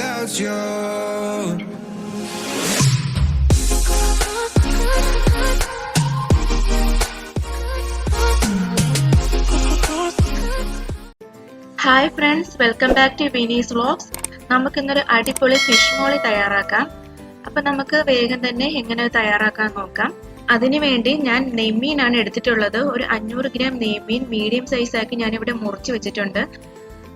without you. Hi friends welcome back to Vinee's vlogs നമുക്ക് ഇന്നൊരു അടിപൊളി ഫിഷ് മോളി തയ്യാറാക്കാം. അപ്പൊ നമുക്ക് വേഗം തന്നെ എങ്ങനെ തയ്യാറാക്കാൻ നോക്കാം. അതിനുവേണ്ടി ഞാൻ നെയ്മീനാണ് എടുത്തിട്ടുള്ളത്. ഒരു അഞ്ഞൂറ് ഗ്രാം നെയ്മീൻ മീഡിയം സൈസ് ആക്കി ഞാൻ ഇവിടെ മുറിച്ച് വെച്ചിട്ടുണ്ട്.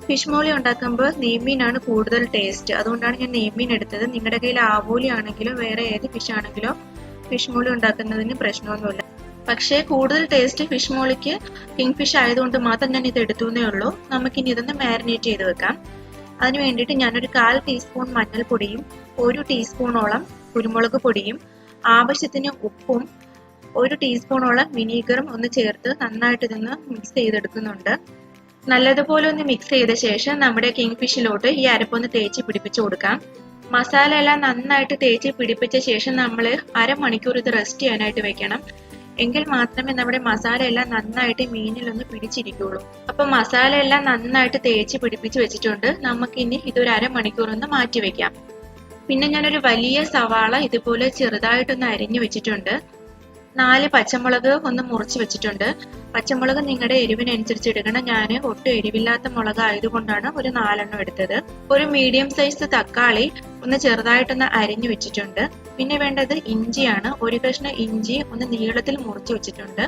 ഫിഷ് മോളി ഉണ്ടാക്കുമ്പോൾ നെയ്മീനാണ് കൂടുതൽ ടേസ്റ്റ് അതുകൊണ്ടാണ് ഞാൻ നെയ്മീൻ എടുത്തത്. നിങ്ങളുടെ കയ്യിൽ ആവോലി ആണെങ്കിലോ വേറെ ഏത് ഫിഷ് ആണെങ്കിലോ ഫിഷ് മോളി ഉണ്ടാക്കുന്നതിന് പ്രശ്നമൊന്നുമില്ല. പക്ഷേ കൂടുതൽ ടേസ്റ്റ് ഫിഷ് മോളിക്ക് കിങ് ഫിഷ് ആയതുകൊണ്ട് മാത്രം ഞാൻ ഇത് എടുത്തു എന്നേ ഉള്ളൂ. നമുക്കിനി ഇതൊന്ന് മാരിനേറ്റ് ചെയ്ത് വെക്കാം. അതിന് വേണ്ടിയിട്ട് ഞാനൊരു കാൽ ടീസ്പൂൺ മഞ്ഞൾപ്പൊടിയും ഒരു ടീസ്പൂണോളം കുരുമുളക് പൊടിയും ആവശ്യത്തിന് ഉപ്പും ഒരു ടീസ്പൂണോളം വിനീഗറും ഒന്ന് ചേർത്ത് നന്നായിട്ട് ഇതൊന്ന് മിക്സ് ചെയ്തെടുക്കുന്നുണ്ട്. നല്ലതുപോലെ ഒന്ന് മിക്സ് ചെയ്ത ശേഷം നമ്മുടെ കിങ് ഫിഷിലോട്ട് ഈ അരപ്പൊന്ന് തേച്ച് പിടിപ്പിച്ചു കൊടുക്കാം. മസാല എല്ലാം നന്നായിട്ട് തേച്ച് പിടിപ്പിച്ച ശേഷം നമ്മൾ അരമണിക്കൂർ ഇത് റെസ്റ്റ് ചെയ്യാനായിട്ട് വെക്കണം. എങ്കിൽ മാത്രമേ നമ്മുടെ മസാല എല്ലാം നന്നായിട്ട് മീനിലൊന്ന് പിടിച്ചിരിക്കുള്ളൂ. അപ്പൊ മസാല എല്ലാം നന്നായിട്ട് തേച്ച് പിടിപ്പിച്ച് വെച്ചിട്ടുണ്ട്. നമുക്കിനി ഇതൊരു അരമണിക്കൂർ ഒന്ന് മാറ്റി വെക്കാം. പിന്നെ ഞാനൊരു വലിയ സവാള ഇതുപോലെ ചെറുതായിട്ടൊന്ന് അരിഞ്ഞു വെച്ചിട്ടുണ്ട്. നാല് പച്ചമുളക് ഒന്ന് മുറിച്ച് വെച്ചിട്ടുണ്ട്. പച്ചമുളക് നിങ്ങളുടെ എരിവിനനുസരിച്ച് എടുക്കണം. ഞാൻ ഒട്ടും എരിവില്ലാത്ത മുളക് ആയതുകൊണ്ടാണ് ഒരു നാലെണ്ണം എടുത്തത്. ഒരു മീഡിയം സൈസ് തക്കാളി ഒന്ന് ചെറുതായിട്ടൊന്ന് അരിഞ്ഞു വെച്ചിട്ടുണ്ട്. പിന്നെ വേണ്ടത് ഇഞ്ചിയാണ്. ഒരു കഷ്ണം ഇഞ്ചി ഒന്ന് നീളത്തിൽ മുറിച്ച് വെച്ചിട്ടുണ്ട്.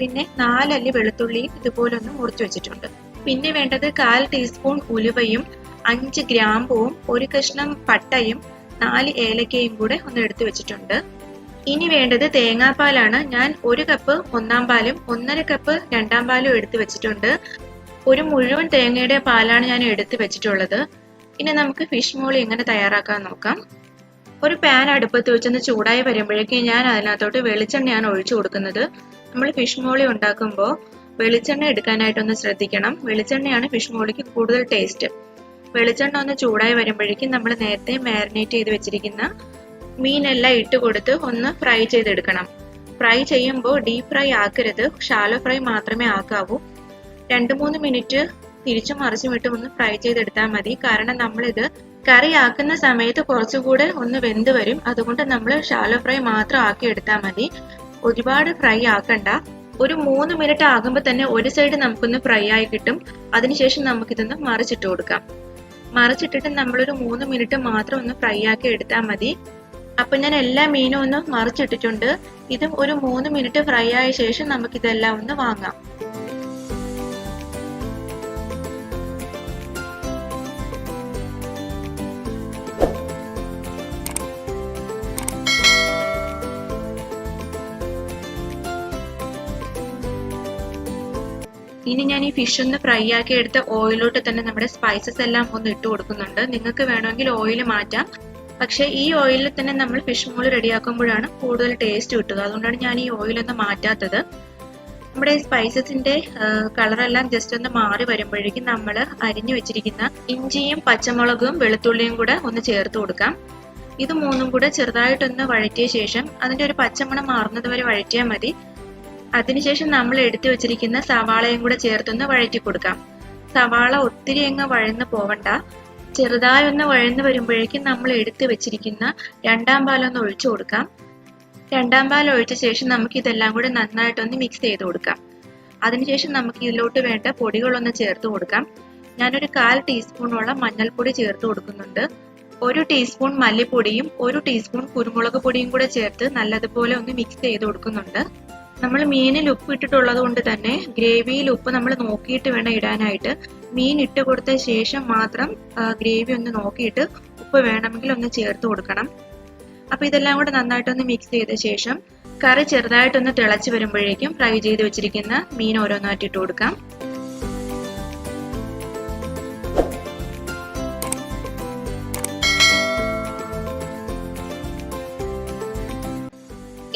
പിന്നെ നാലല്ലി വെളുത്തുള്ളിയും ഇതുപോലെ ഒന്ന് മുറിച്ച് വെച്ചിട്ടുണ്ട്. പിന്നെ വേണ്ടത് കാൽ ടീസ്പൂൺ ഉലുവയും അഞ്ച് ഗ്രാമ്പുവും ഒരു കഷ്ണം പട്ടയും നാല് ഏലക്കയും കൂടെ ഒന്ന് എടുത്തു വെച്ചിട്ടുണ്ട്. ഇനി വേണ്ടത് തേങ്ങാപ്പാലാണ്. ഞാൻ ഒരു കപ്പ് ഒന്നാം പാലും ഒന്നര കപ്പ് രണ്ടാം പാലും എടുത്തു വെച്ചിട്ടുണ്ട്. ഒരു മുഴുവൻ തേങ്ങയുടെ പാലാണ് ഞാൻ എടുത്തു വെച്ചിട്ടുള്ളത്. ഇനി നമുക്ക് ഫിഷ് മോളി എങ്ങനെ തയ്യാറാക്കാൻ നോക്കാം. ഒരു പാൻ അടുപ്പത്ത് വെച്ചൊന്ന് ചൂടായി വരുമ്പോഴേക്കും ഞാൻ അതിനകത്തോട്ട് വെളിച്ചെണ്ണയാണ് ഒഴിച്ചു കൊടുക്കുന്നത്. നമ്മൾ ഫിഷ് മോളി ഉണ്ടാക്കുമ്പോൾ വെളിച്ചെണ്ണ എടുക്കാനായിട്ടൊന്ന് ശ്രദ്ധിക്കണം. വെളിച്ചെണ്ണയാണ് ഫിഷ് മോളിക്ക് കൂടുതൽ ടേസ്റ്റ് വെളിച്ചെണ്ണ ഒന്ന് ചൂടായി വരുമ്പോഴേക്കും നമ്മൾ നേരത്തെ മാരിനേറ്റ് ചെയ്ത് വെച്ചിരിക്കുന്ന മീനെല്ലാം ഇട്ട് കൊടുത്ത് ഒന്ന് ഫ്രൈ ചെയ്തെടുക്കണം. ഫ്രൈ ചെയ്യുമ്പോൾ ഡീപ് ഫ്രൈ ആക്കരുത്. ഷാലോ ഫ്രൈ മാത്രമേ ആക്കാവൂ. രണ്ട് മൂന്ന് മിനിറ്റ് തിരിച്ചു മറിച്ചും ഇട്ട് ഒന്ന് ഫ്രൈ ചെയ്തെടുത്താൽ മതി. കാരണം നമ്മളിത് കറി ആക്കുന്ന സമയത്ത് കുറച്ചുകൂടെ ഒന്ന് വെന്ത് വരും. അതുകൊണ്ട് നമ്മൾ ഷാലോ ഫ്രൈ മാത്രം ആക്കി എടുത്താൽ മതി. ഒരുപാട് ഫ്രൈ ആക്കണ്ട. ഒരു മൂന്ന് മിനിറ്റ് ആകുമ്പോൾ തന്നെ ഒരു സൈഡ് നമുക്കൊന്ന് ഫ്രൈ ആയി കിട്ടും. അതിനുശേഷം നമുക്കിതൊന്ന് മറിച്ചിട്ട് കൊടുക്കാം. മറിച്ചിട്ടിട്ട് നമ്മളൊരു മൂന്ന് മിനിറ്റ് മാത്രം ഒന്ന് ഫ്രൈ ആക്കി എടുത്താൽ മതി. അപ്പൊ ഞാൻ എല്ലാ മീനും ഒന്ന് മറിച്ചിട്ടിട്ടുണ്ട്. ഇതും ഒരു മൂന്ന് മിനിറ്റ് ഫ്രൈ ആയ ശേഷം നമുക്കിതെല്ലാം ഒന്ന് വാങ്ങാം. ഇനി ഞാൻ ഈ ഫിഷ് ഒന്ന് ഫ്രൈ ആക്കി എടുത്ത ഓയിലോട്ട് തന്നെ നമ്മുടെ സ്പൈസസ് എല്ലാം ഒന്ന് ഇട്ട് കൊടുക്കുന്നുണ്ട്. നിങ്ങൾക്ക് വേണമെങ്കിൽ ഓയിൽ മാറ്റാം. പക്ഷെ ഈ ഓയിലിൽ തന്നെ നമ്മൾ ഫിഷ് മോൾ റെഡിയാക്കുമ്പോഴാണ് കൂടുതൽ ടേസ്റ്റ് കിട്ടുക. അതുകൊണ്ടാണ് ഞാൻ ഈ ഓയിലൊന്നും മാറ്റാത്തത്. നമ്മുടെ സ്പൈസസിന്റെ കളറെല്ലാം ജസ്റ്റ് ഒന്ന് മാറി വരുമ്പോഴേക്കും നമ്മൾ അരിഞ്ഞു വെച്ചിരിക്കുന്ന ഇഞ്ചിയും പച്ചമുളകും വെളുത്തുള്ളിയും കൂടെ ഒന്ന് ചേർത്ത് കൊടുക്കാം. ഇത് മൂന്നും കൂടെ ചെറുതായിട്ടൊന്ന് വഴറ്റിയ ശേഷം അതിന്റെ ഒരു പച്ചമണം മാറുന്നത് വരെ വഴറ്റിയാൽ മതി. അതിനുശേഷം നമ്മൾ എടുത്തു വെച്ചിരിക്കുന്ന സവാളയും കൂടെ ചേർത്തൊന്ന് വഴറ്റി കൊടുക്കാം. സവാള ഒത്തിരി അങ്ങ് വഴന്ന് പോവണ്ട. ചെറുതായി ഒന്ന് വഴന്ന് വരുമ്പോഴേക്കും നമ്മൾ എടുത്തു വെച്ചിരിക്കുന്ന രണ്ടാം പാലൊന്ന് ഒഴിച്ചു കൊടുക്കാം. രണ്ടാം പാൽ ഒഴിച്ച ശേഷം നമുക്ക് ഇതെല്ലാം കൂടെ നന്നായിട്ടൊന്ന് മിക്സ് ചെയ്ത് കൊടുക്കാം. അതിനുശേഷം നമുക്ക് ഇതിലോട്ട് വേണ്ട പൊടികളൊന്ന് ചേർത്ത് കൊടുക്കാം. ഞാനൊരു കാൽ ടീസ്പൂണോളം മഞ്ഞൾപ്പൊടി ചേർത്ത് കൊടുക്കുന്നുണ്ട്. ഒരു ടീസ്പൂൺ മല്ലിപ്പൊടിയും ഒരു ടീസ്പൂൺ കുരുമുളക് പൊടിയും കൂടെ ചേർത്ത് നല്ലതുപോലെ ഒന്ന് മിക്സ് ചെയ്ത് കൊടുക്കുന്നുണ്ട്. നമ്മൾ മീനിൽ ഉപ്പ് ഇട്ടിട്ടുള്ളത് കൊണ്ട് തന്നെ ഗ്രേവിയിൽ ഉപ്പ് നമ്മൾ നോക്കിയിട്ട് വേണം ഇടാനായിട്ട്. മീൻ ഇട്ട് കൊടുത്ത ശേഷം മാത്രം ഗ്രേവി ഒന്ന് നോക്കിയിട്ട് ഉപ്പ് വേണമെങ്കിൽ ഒന്ന് ചേർത്ത് കൊടുക്കണം. അപ്പൊ ഇതെല്ലാം കൂടെ നന്നായിട്ടൊന്ന് മിക്സ് ചെയ്ത ശേഷം കറി ചെറുതായിട്ടൊന്ന് തിളച്ച് വരുമ്പോഴേക്കും ഫ്രൈ ചെയ്ത് വെച്ചിരിക്കുന്ന മീൻ ഓരോന്നായിട്ട് ഇട്ട് കൊടുക്കാം.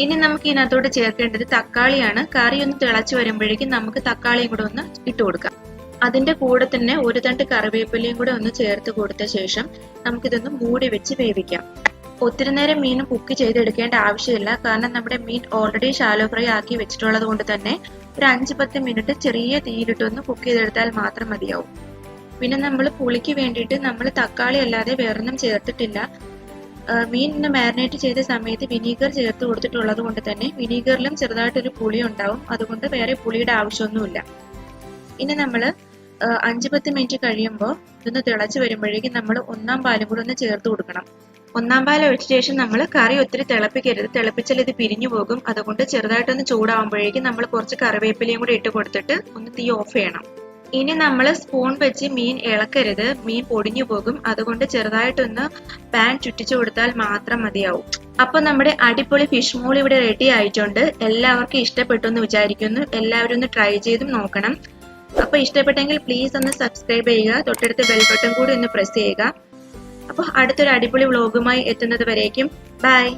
ഇനി നമുക്ക് ഇതിനകത്തോട്ട് ചേർക്കേണ്ടത് തക്കാളിയാണ്. കറി ഒന്ന് തിളച്ച് വരുമ്പോഴേക്കും നമുക്ക് തക്കാളിയും കൂടെ ഒന്ന് ഇട്ട് കൊടുക്കാം. അതിന്റെ കൂടെ തന്നെ ഒരു തണ്ട് കറിവേപ്പിലയും കൂടെ ഒന്ന് ചേർത്ത് കൊടുത്ത ശേഷം നമുക്കിതൊന്ന് മൂടി വെച്ച് വേവിക്കാം. ഒത്തിരി നേരം മീൻ കുക്ക് ചെയ്തെടുക്കേണ്ട ആവശ്യമില്ല. കാരണം നമ്മുടെ മീൻ ഓൾറെഡി ഷാലോ ഫ്രൈ ആക്കി വെച്ചിട്ടുള്ളത് കൊണ്ട് തന്നെ ഒരു അഞ്ച് പത്ത് മിനിറ്റ് ചെറിയ തീയിലിട്ടൊന്ന് കുക്ക് ചെയ്തെടുത്താൽ മാത്രം മതിയാവും. പിന്നെ നമ്മൾ പുളിക്ക് വേണ്ടിയിട്ട് നമ്മൾ തക്കാളി അല്ലാതെ വേറൊന്നും ചേർത്തിട്ടില്ല. മീനിനെ മാരിനേറ്റ് ചെയ്ത സമയത്ത് വിനീഗർ ചേർത്ത് കൊടുത്തിട്ടുള്ളത് കൊണ്ട് തന്നെ വിനീഗറിലും ചെറുതായിട്ടൊരു പുളി ഉണ്ടാവും അതുകൊണ്ട് വേറെ പുളിയുടെ ആവശ്യമൊന്നുമില്ല. ഇനി നമ്മൾ അഞ്ച് പത്ത് മിനിറ്റ് കഴിയുമ്പോൾ ഇതൊന്ന് തിളച്ച് വരുമ്പോഴേക്കും നമ്മൾ ഒന്നാം പാലും കൂടെ ഒന്ന് ചേർത്ത് കൊടുക്കണം. ഒന്നാം പാൽ ഒഴിച്ച ശേഷം നമ്മൾ കറി ഒത്തിരി തിളപ്പിക്കരുത്. തിളപ്പിച്ചാൽ ഇത് പിരിഞ്ഞു പോകും. അതുകൊണ്ട് ചെറുതായിട്ടൊന്ന് ചൂടാവുമ്പോഴേക്കും നമ്മൾ കുറച്ച് കറിവേപ്പിലയും കൂടി ഇട്ട് കൊടുത്തിട്ട് ഒന്ന് തീ ഓഫ് ചെയ്യണം. ഇനി നമ്മൾ സ്പൂൺ വെച്ച് മീൻ ഇളക്കരുത്. മീൻ പൊടിഞ്ഞു പോകും. അതുകൊണ്ട് ചെറുതായിട്ടൊന്ന് പാൻ ചുറ്റിച്ചു കൊടുത്താൽ മാത്രം മതിയാവും. അപ്പൊ നമ്മുടെ അടിപൊളി ഫിഷ് മോൾ ഇവിടെ റെഡി ആയിട്ടുണ്ട്. എല്ലാവർക്കും ഇഷ്ടപ്പെട്ടു എന്ന് വിചാരിക്കുന്നു. എല്ലാവരും ഒന്ന് ട്രൈ ചെയ്തും നോക്കണം. അപ്പൊ ഇഷ്ടപ്പെട്ടെങ്കിൽ പ്ലീസ് ഒന്ന് സബ്സ്ക്രൈബ് ചെയ്യുക. തൊട്ടടുത്ത് ബെൽ ബട്ടൺ കൂടി ഒന്ന് പ്രസ് ചെയ്യുക. അപ്പൊ അടുത്തൊരു അടിപൊളി വ്ളോഗുമായി എത്തുന്നത് വരേക്കും. ബൈ